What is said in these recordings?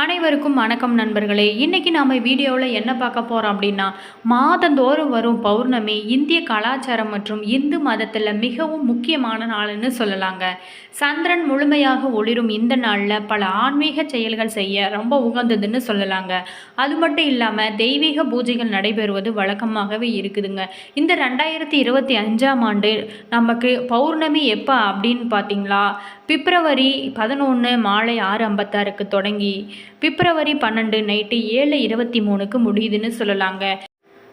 அனைவருக்கும் வணக்கம் நண்பர்களே. இன்றைக்கி நாம் வீடியோவில் என்ன பார்க்க போகிறோம் அப்படின்னா மாதந்தோறும் வரும் பௌர்ணமி இந்திய கலாச்சாரம் மற்றும் இந்து மதத்தில் மிகவும் முக்கியமான நாள்னு சொல்லலாங்க. சந்திரன் முழுமையாக ஒளிரும் இந்த நாளில் பல ஆன்மீக செயல்கள் செய்ய ரொம்ப உகந்ததுன்னு சொல்லலாங்க. அது மட்டும் இல்லாமல் தெய்வீக பூஜைகள் நடைபெறுவது வழக்கமாகவே இருக்குதுங்க. இந்த ரெண்டாயிரத்தி இருபத்தி அஞ்சாம் ஆண்டு நமக்கு பௌர்ணமி எப்போ அப்படின்னு பார்த்தீங்களா? பிப்ரவரி பதினொன்று மாலை ஆறு ஐம்பத்தாறுக்கு தொடங்கி பிப்ரவரி பன்னெண்டு நைட்டு ஏழு இருபத்தி மூணுக்கு முடியுதுன்னு சொல்லலாங்க.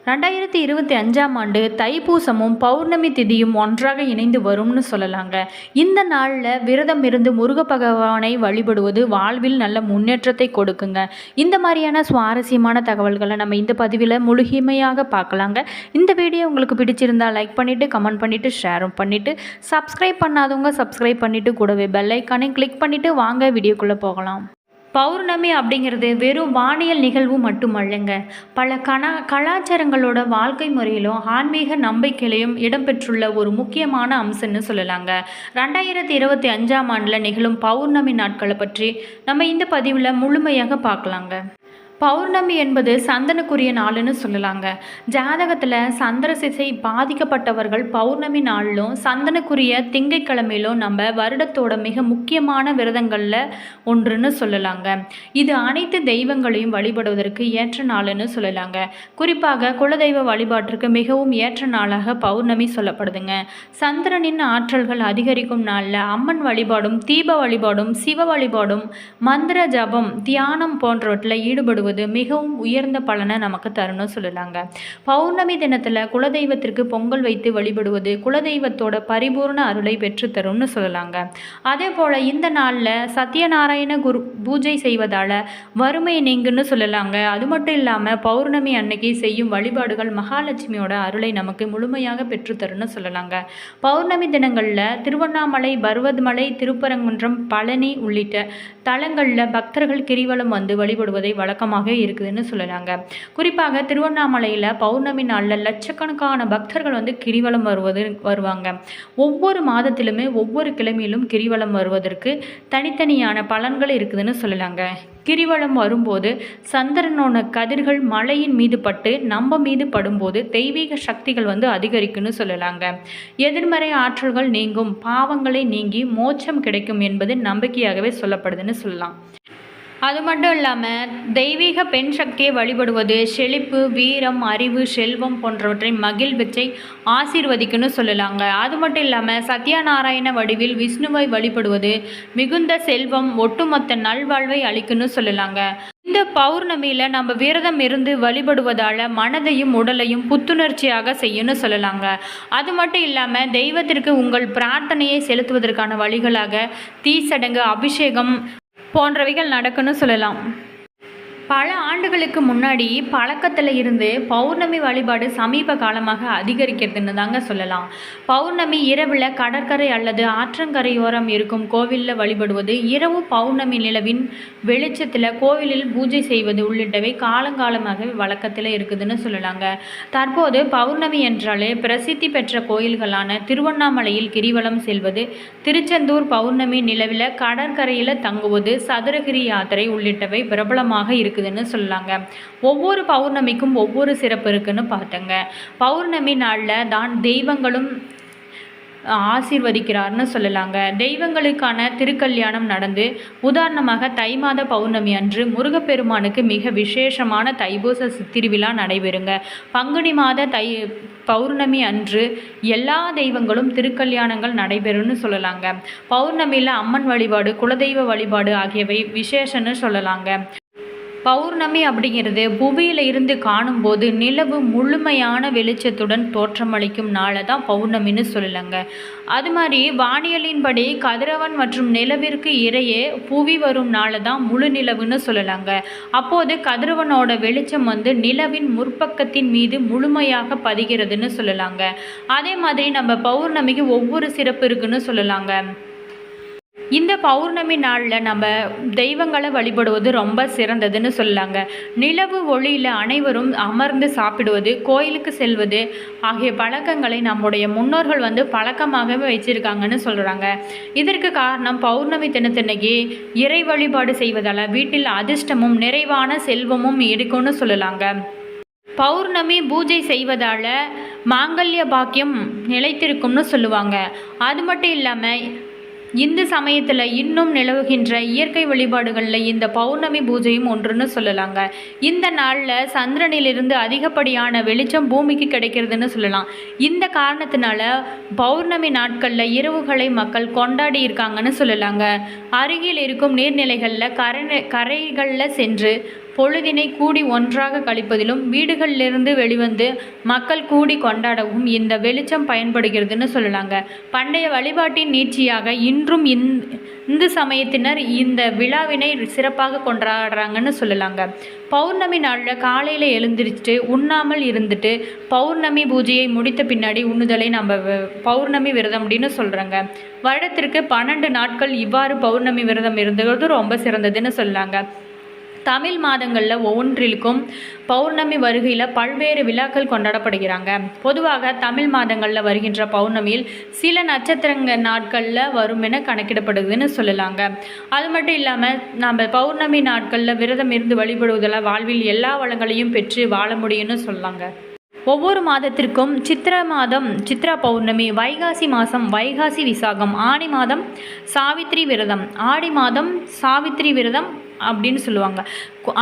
ரெண்டாயிரத்தி இருபத்தி அஞ்சாம் ஆண்டு தைப்பூசமும் பௌர்ணமி திதியும் ஒன்றாக இணைந்து வரும்னு சொல்லலாங்க. இந்த நாளில் விரதம் இருந்து முருக பகவானை வழிபடுவது வாழ்வில் நல்ல முன்னேற்றத்தை கொடுக்குங்க. இந்த மாதிரியான சுவாரஸ்யமான தகவல்களை நம்ம இந்த பதிவில் முழுகிமையாக பார்க்கலாங்க. இந்த வீடியோ உங்களுக்கு பிடிச்சிருந்தா லைக் பண்ணிவிட்டு கமெண்ட் பண்ணிவிட்டு ஷேரும் பண்ணிவிட்டு சப்ஸ்கிரைப் பண்ணாதவங்க சப்ஸ்கிரைப் பண்ணிவிட்டு கூடவே பெல் ஐக்கானையும் கிளிக் பண்ணிவிட்டு வாங்க வீடியோக்குள்ளே போகலாம். பௌர்ணமி அப்படிங்கிறது வெறும் வானியல் நிகழ்வு மட்டுமல்லங்க. பல கணா கலாச்சாரங்களோட வாழ்க்கை முறையிலும் ஆன்மீக நம்பிக்கையிலையும் இடம்பெற்றுள்ள ஒரு முக்கியமான அம்சம்னு சொல்லலாங்க. ரெண்டாயிரத்தி இருபத்தி அஞ்சாம் ஆண்டில் நிகழும் பௌர்ணமி நாட்களை பற்றி நம்ம இந்த பதிவில் முழுமையாக பார்க்கலாங்க. பௌர்ணமி என்பது சந்தனுக்குரிய நாளுன்னு சொல்லலாங்க. ஜாதகத்தில் சந்திர சிசை பாதிக்கப்பட்டவர்கள் பௌர்ணமி நாளிலும் சந்தனுக்குரிய திங்கட்கிழமையிலும் நம்ம வருடத்தோட மிக முக்கியமான விரதங்களில் ஒன்றுன்னு சொல்லலாங்க. இது அனைத்து தெய்வங்களையும் வழிபடுவதற்கு ஏற்ற நாளுன்னு சொல்லலாங்க. குறிப்பாக குலதெய்வ வழிபாட்டிற்கு மிகவும் ஏற்ற நாளாக பௌர்ணமி சொல்லப்படுதுங்க. சந்திரனின் ஆற்றல்கள் அதிகரிக்கும் நாளில் அம்மன் வழிபாடும் தீப வழிபாடும் சிவ வழிபாடும் மந்திர ஜபம் தியானம் போன்றவற்றில் ஈடுபடுவது வழிபடுவது மிகவும் உயர்ந்த பலனை நமக்கு தரணும் சொல்லலாங்க பௌர்ணமி தினத்தில் குலதெய்வத்திற்கு பொங்கல் வைத்து வழிபடுவது குலதெய்வத்தோட பரிபூர்ண அருளை பெற்று தரும்னு சொல்லலாங்க அதே போல் இந்த நாளில் சத்யநாராயண குரு பூஜை செய்வதால் வறுமை நீங்குன்னு சொல்லலாங்க அது மட்டும் இல்லாமல் பௌர்ணமி அன்னைக்கு செய்யும் வழிபாடுகள் மகாலட்சுமியோட அருளை நமக்கு முழுமையாக பெற்றுத்தரும்னு சொல்லலாங்க பௌர்ணமி தினங்களில் திருவண்ணாமலை பருவதமலை திருப்பரங்குன்றம் பழனி உள்ளிட்ட தலங்களில் பக்தர்கள் கிரிவலம் வந்து வழிபடுவதை வழக்கமாக அதிகமாக இருக்குதுன்னு சொல்லலாங்க. குறிப்பாக திருவண்ணாமலையில் பௌர்ணமி நாளில் லட்சக்கணக்கான பக்தர்கள் வந்து கிரிவலம் வருவது வருவாங்க. ஒவ்வொரு மாதத்திலுமே ஒவ்வொரு கிழமையிலும் கிரிவலம் வருவதற்கு தனித்தனியான பலன்கள் இருக்குதுன்னு சொல்லலாங்க. கிரிவலம் வரும்போது சந்திரனோட கதிர்கள் மலையின் மீது பட்டு நம்ம மீது படும்போது தெய்வீக சக்திகள் வந்து அதிகரிக்குன்னு சொல்லலாங்க. எதிர்மறை ஆற்றல்கள் நீங்கும் பாவங்களை நீங்கி மோட்சம் கிடைக்கும் என்பது நம்பிக்கையாகவே சொல்லப்படுதுன்னு சொல்லலாம். அது மட்டும் இல்லாமல் தெய்வீக பெண் சக்தியை வழிபடுவது செழிப்பு வீரம் அறிவு செல்வம் போன்றவற்றை மகிழ்விச்சை ஆசீர்வதிக்குன்னு சொல்லலாங்க. அது மட்டும் இல்லாமல் சத்யநாராயண வடிவில் விஷ்ணுவை வழிபடுவது மிகுந்த செல்வம் ஒட்டுமொத்த நல்வாழ்வை அளிக்குன்னு சொல்லலாங்க. இந்த பௌர்ணமியில் நம்ம விரதம் இருந்து வழிபடுவதால் மனதையும் உடலையும் புத்துணர்ச்சியாக செய்யணும்னு சொல்லலாங்க. அது மட்டும் இல்லாமல் தெய்வத்திற்கு உங்கள் பிரார்த்தனையை செலுத்துவதற்கான வழிகளாக தீசடங்கு அபிஷேகம் போன்றவைகள் நடக்குன்னு சொல்லலாம். பல ஆண்டுகளுக்கு முன்னாடி பழக்கத்தில் இருந்து பௌர்ணமி வழிபாடு சமீப காலமாக அதிகரிக்கிறதுன்னு தாங்க சொல்லலாம். பௌர்ணமி இரவில் கடற்கரை அல்லது ஆற்றங்கரையோரம் இருக்கும் கோவிலில் வழிபடுவது இரவு பௌர்ணமி நிலவின் வெளிச்சத்தில் கோவிலில் பூஜை செய்வது உள்ளிட்டவை காலங்காலமாகவே வழக்கத்தில் இருக்குதுன்னு சொல்லலாங்க. தற்போது பௌர்ணமி என்றாலே பிரசித்தி பெற்ற கோயில்களான திருவண்ணாமலையில் கிரிவலம் செல்வது திருச்செந்தூர் பௌர்ணமி நிலவில் கடற்கரையில் தங்குவது சதுரகிரி யாத்திரை உள்ளிட்டவை பிரபலமாக இருக்குது. இருக்குதுன்னு சொல்லலாங்க ஒவ்வொரு பௌர்ணமிக்கும் ஒவ்வொரு சிறப்பு இருக்குன்னு பார்த்தங்க. பௌர்ணமி நாளில் தான் தெய்வங்களும் ஆசீர்வதிக்கிறார்னு சொல்லலாங்க. தெய்வங்களுக்கான திருக்கல்யாணம் நடந்து உதாரணமாக தை மாத பௌர்ணமி அன்று முருகப்பெருமானுக்கு மிக விசேஷமான தைபூச திருவிழா நடைபெறுங்க. பங்குனி மாத தை பௌர்ணமி அன்று எல்லா தெய்வங்களும் திருக்கல்யாணங்கள் நடைபெறும்னு சொல்லலாங்க. பௌர்ணமியில் அம்மன் வழிபாடு குலதெய்வ வழிபாடு ஆகியவை விசேஷன்னு சொல்லலாங்க. பௌர்ணமி அப்படிங்கிறது புவியில் இருந்து காணும்போது நிலவு முழுமையான வெளிச்சத்துடன் தோற்றமளிக்கும் நாளை தான் பௌர்ணமின்னு சொல்லலைங்க. அது மாதிரி வானியலின்படி கதிரவன் மற்றும் நிலவிற்கு இடையே புவி வரும் நாளை தான் முழு நிலவுன்னு சொல்லலாங்க. அப்போது கதிரவனோட வெளிச்சம் வந்து நிலவின் முற்பக்கத்தின் மீது முழுமையாக பதிகிறதுன்னு சொல்லலாங்க. அதே மாதிரி நம்ம பௌர்ணமிக்கு ஒவ்வொரு சிறப்பு இருக்குன்னு சொல்லலாங்க. இந்த பௌர்ணமி நாளில் நம்ம தெய்வங்களை வழிபடுவது ரொம்ப சிறந்ததுன்னு சொல்லலாங்க நிலவு ஒளியில் அனைவரும் அமர்ந்து சாப்பிடுவது கோயிலுக்கு செல்வது ஆகிய பழக்கங்களை நம்முடைய முன்னோர்கள் வந்து பழக்கமாகவே வச்சிருக்காங்கன்னு சொல்கிறாங்க இதற்கு காரணம் பௌர்ணமி தினத்தன்னைக்கு இறை வழிபாடு செய்வதால் வீட்டில் அதிர்ஷ்டமும் நிறைவான செல்வமும் இருக்கும்னு சொல்லலாங்க. பௌர்ணமி பூஜை செய்வதால் மாங்கல்ய பாக்கியம் நிலைத்திருக்கும்னு சொல்லுவாங்க. அது மட்டும் இல்லாமல் இந்து சமயத்தில் இன்னும் நிலவுகின்ற இயற்கை வழிபாடுகளில் இந்த பௌர்ணமி பூஜையும் ஒன்றுன்னு சொல்லலாங்க. இந்த நாளில் சந்திரனிலிருந்து அதிகப்படியான வெளிச்சம் பூமிக்கு கிடைக்கிறதுன்னு சொல்லலாம். இந்த காரணத்தினால பௌர்ணமி நாட்களில் இரவுகளை மக்கள் கொண்டாடி இருக்காங்கன்னு சொல்லலாங்க. அருகில் இருக்கும் நீர்நிலைகளில் கரை கரைகளில் சென்று பொழுதினை கூடி ஒன்றாக கழிப்பதிலும் வீடுகளிலிருந்து வெளிவந்து மக்கள் கூடி கொண்டாடவும் இந்த வெளிச்சம் பயன்படுகிறதுன்னு சொல்லலாங்க. பண்டைய வழிபாட்டின் நீட்சியாக இன்றும் இந் இந்து சமயத்தினர் இந்த விழாவினை சிறப்பாக கொண்டாடுறாங்கன்னு சொல்லலாங்க. பௌர்ணமி நாளில் காலையில் எழுந்திரிச்சிட்டு உண்ணாமல் இருந்துட்டு பௌர்ணமி பூஜையை முடித்த பின்னாடி உண்ணுதலை நம்ம பௌர்ணமி விரதம் அப்படின்னு சொல்கிறாங்க வருடத்திற்கு பன்னெண்டு நாட்கள் இவ்வாறு பௌர்ணமி விரதம் இருந்தது. ரொம்ப சிறந்ததுன்னு சொல்லாங்க தமிழ் மாதங்களில் ஒவ்வொன்றிற்கும் பௌர்ணமி வருகையில் பல்வேறு விழாக்கள் கொண்டாடப்படுகிறாங்க. பொதுவாக தமிழ் மாதங்களில் வருகின்ற பௌர்ணமியில் சில நட்சத்திரங்க நாட்களில் வரும் என கணக்கிடப்படுதுன்னு சொல்லலாங்க. அது மட்டும் இல்லாமல் நம்ம பௌர்ணமி நாட்களில் விரதம் இருந்து வழிபடுவதில் வாழ்வில் எல்லா வளங்களையும் பெற்று வாழ முடியும்னு சொல்லலாங்க. ஒவ்வொரு மாதத்திற்கும் சித்திர மாதம் சித்ரா பௌர்ணமி வைகாசி மாதம் வைகாசி விசாகம் ஆடி மாதம் சாவித்ரி விரதம். ஆடி மாதம் சாவித்ரி விரதம் அப்படின்னு சொல்லுவாங்க.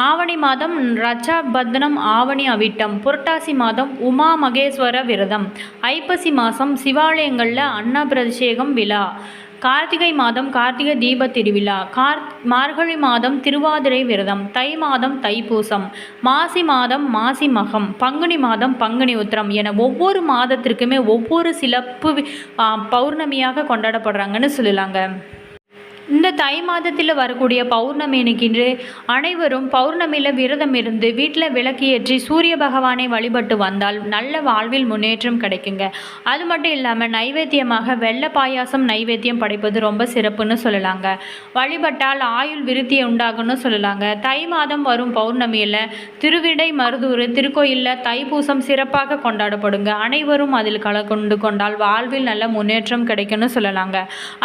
ஆவணி மாதம் ரச்சாபத்னம் ஆவணி அவிட்டம் புரட்டாசி மாதம் உமா மகேஸ்வர விரதம் ஐப்பசி மாதம் சிவாலயங்களில் அன்னபிரஷேகம் விழா கார்த்திகை மாதம் கார்த்திகை தீப திருவிழா கார் மார்கழி மாதம் திருவாதிரை விரதம் தை மாதம் தைப்பூசம் மாசி மாதம் மாசி மகம் பங்குனி மாதம் பங்குனி உத்திரம் என ஒவ்வொரு மாதத்திற்குமே ஒவ்வொரு சிறப்பு பௌர்ணமியாக கொண்டாடப்படுறாங்கன்னு சொல்லலாங்க. இந்த தை மாதத்தில் வரக்கூடிய பௌர்ணமி அன்னைக்கின்று அனைவரும் பௌர்ணமியில் விரதம் இருந்து வீட்டில் விளக்கு சூரிய பகவானை வழிபட்டு வந்தால் நல்ல வாழ்வில் முன்னேற்றம் கிடைக்குங்க. அது மட்டும் இல்லாமல் நைவேத்தியமாக வெள்ளை பாயாசம் நைவேத்தியம் படைப்பது ரொம்ப சிறப்புன்னு சொல்லலாங்க. வழிபட்டால் ஆயுள் விருத்தியை உண்டாகும்னு சொல்லலாங்க. தை மாதம் வரும் பௌர்ணமியில் திருவிடை மருதூர் திருக்கோயிலில் தைப்பூசம் சிறப்பாக கொண்டாடப்படுங்க. அனைவரும் அதில் கல கொண்டு கொண்டால் வாழ்வில் நல்ல முன்னேற்றம் கிடைக்கும்னு சொல்லலாங்க.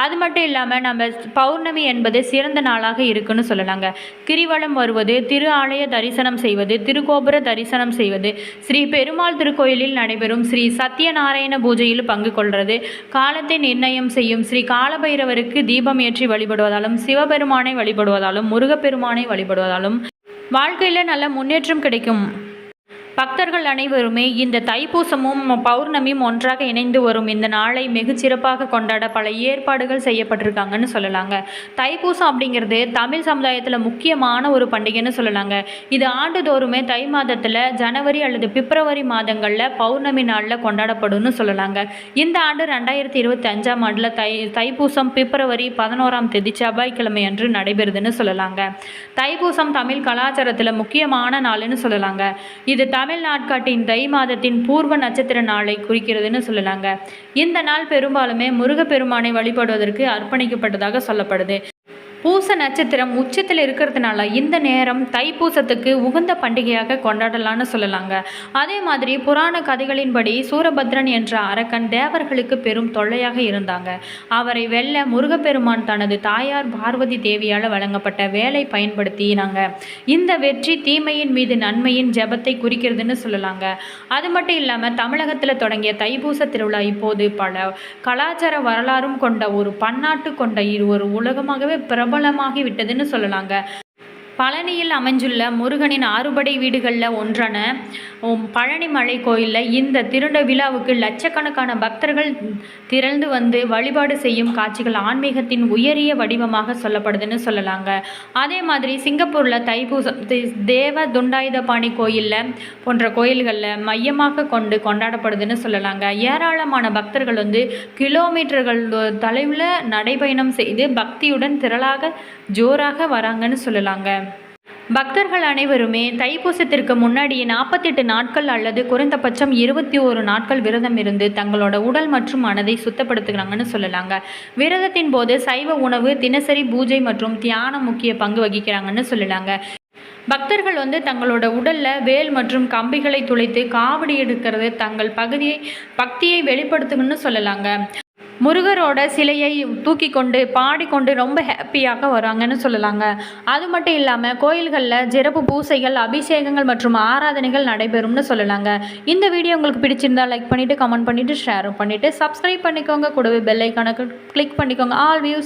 அது மட்டும் இல்லாமல் நம்ம பௌ பௌர்ணமி என்பது சிறந்த நாளாக இருக்குன்னு சொல்லலாங்க. கிரிவலம் வருவது திரு ஆலய தரிசனம் செய்வது திருக்கோபுர தரிசனம் செய்வது ஸ்ரீ பெருமாள் திருக்கோயிலில் நடைபெறும் ஸ்ரீ சத்யநாராயண பூஜையில் பங்கு கொள்வது காலத்தை நிர்ணயம் செய்யும் ஸ்ரீ காலபைரவருக்கு தீபம் ஏற்றி வழிபடுவதாலும் சிவபெருமானை வழிபடுவதாலும் முருகப்பெருமானை வழிபடுவதாலும் வாழ்க்கையில் நல்ல முன்னேற்றம் கிடைக்கும். பக்தர்கள் அனைவருமே இந்த தைப்பூசமும் பௌர்ணமியும் ஒன்றாக இணைந்து வரும் இந்த நாளை மிகச்சிறப்பாக கொண்டாட பல ஏற்பாடுகள் செய்யப்பட்டிருக்காங்கன்னு சொல்லலாங்க. தைப்பூசம் அப்படிங்கிறது தமிழ் சமுதாயத்தில் முக்கியமான ஒரு பண்டிகைன்னு சொல்லலாங்க. இது ஆண்டுதோறுமே தை மாதத்தில் ஜனவரி அல்லது பிப்ரவரி மாதங்களில் பௌர்ணமி நாளில் கொண்டாடப்படும்னு சொல்லலாங்க. இந்த ஆண்டு ரெண்டாயிரத்தி இருபத்தி அஞ்சாம் ஆண்டில் தை தைப்பூசம் பிப்ரவரி பதினோராம் தேதி செவ்வாய்க்கிழமை அன்று நடைபெறுதுன்னு சொல்லலாங்க. தைப்பூசம் தமிழ் கலாச்சாரத்தில் முக்கியமான நாள்னு சொல்லலாங்க. இது தமிழ் நாட்காட்டின் தை மாதத்தின் பூர்வ நட்சத்திர நாளை குறிக்கிறதுன்னு சொல்லலாங்க. இந்த நாள் பெரும்பாலுமே முருகப்பெருமானை வழிபடுவதற்கு அர்ப்பணிக்கப்பட்டதாக சொல்லப்படுது. பூச நட்சத்திரம் உச்சத்தில் இருக்கிறதுனால இந்த நேரம் தைப்பூசத்துக்கு உகந்த பண்டிகையாக கொண்டாடலான்னு சொல்லலாங்க. அதே மாதிரி புராண கதைகளின்படி சூரபத்ரன் என்ற அரக்கன் தேவர்களுக்கு பெரும் தொல்லையாக இருந்தாங்க. அவரை வெல்ல முருகப்பெருமான் தனது தாயார் பார்வதி தேவியால் வழங்கப்பட்ட வேலை பயன்படுத்தினாங்க. இந்த வெற்றி தீமையின் மீது நன்மையின் ஜபத்தை குறிக்கிறதுன்னு சொல்லலாங்க. அது மட்டும் இல்லாமல் தமிழகத்தில் தொடங்கிய தைப்பூச திருவிழா இப்போது பல கலாச்சார வரலாறும் கொண்ட ஒரு பன்னாட்டு கொண்ட ஒரு உலகமாகவே பிற பிரபலமாகி விட்டதுன்னு சொல்லலாங்க. பழனியில் அமைஞ்சுள்ள முருகனின் ஆறுபடை வீடுகளில் ஒன்றான. பழனிமலை கோயிலில் இந்த திருண்ட விழாவுக்கு லட்சக்கணக்கான பக்தர்கள் திரண்டு வந்து வழிபாடு செய்யும் காட்சிகள் ஆன்மீகத்தின் உயரிய வடிவமாக சொல்லப்படுதுன்னு சொல்லலாங்க. அதே மாதிரி சிங்கப்பூரில் தைப்பூசம் தேவ துண்டாயுதபாணி கோயிலில் போன்ற கோயில்களில் மையமாக கொண்டு கொண்டாடப்படுதுன்னு சொல்லலாங்க. ஏராளமான பக்தர்கள் வந்து கிலோமீட்டர்கள் தொலைவில் நடைபயணம் செய்து பக்தியுடன் திரளாக ஜோராக வராங்கன்னு சொல்லலாங்க. பக்தர்கள் அனைவருமே தைப்பூசத்திற்கு முன்னாடியே நாற்பத்தெட்டு நாட்கள் அல்லது குறைந்தபட்சம் இருபத்தி ஒரு நாட்கள் விரதம் இருந்து தங்களோட உடல் மற்றும் மனதை சுத்தப்படுத்துகிறாங்கன்னு சொல்லலாங்க. விரதத்தின் போது சைவ உணவு தினசரி பூஜை மற்றும் தியானம் முக்கிய பங்கு வகிக்கிறாங்கன்னு சொல்லலாங்க. பக்தர்கள் வந்து தங்களோட உடலில் வேல் மற்றும் கம்பிகளை துளைத்து காவடி எடுக்கிறது தங்கள் பகுதியை பக்தியை வெளிப்படுத்துங்கன்னு சொல்லலாங்க. முருகரோட சிலையை தூக்கி கொண்டு பாடிக்கொண்டு ரொம்ப ஹாப்பியாக வராங்கன்னு சொல்லலாங்க. அது மட்டும் இல்லாமல் கோயில்களில் சிறப்பு பூசைகள் அபிஷேகங்கள் மற்றும் ஆராதனைகள் நடைபெறும்னு சொல்லலாங்க. இந்த வீடியோ உங்களுக்கு பிடிச்சிருந்தா லைக் பண்ணிவிட்டு கமெண்ட் பண்ணிவிட்டு ஷேரும் பண்ணிவிட்டு சப்ஸ்கிரைப் பண்ணிக்கோங்க. கூடவே பெல் ஐக்கானுக்கு கிளிக் பண்ணிக்கோங்க. All views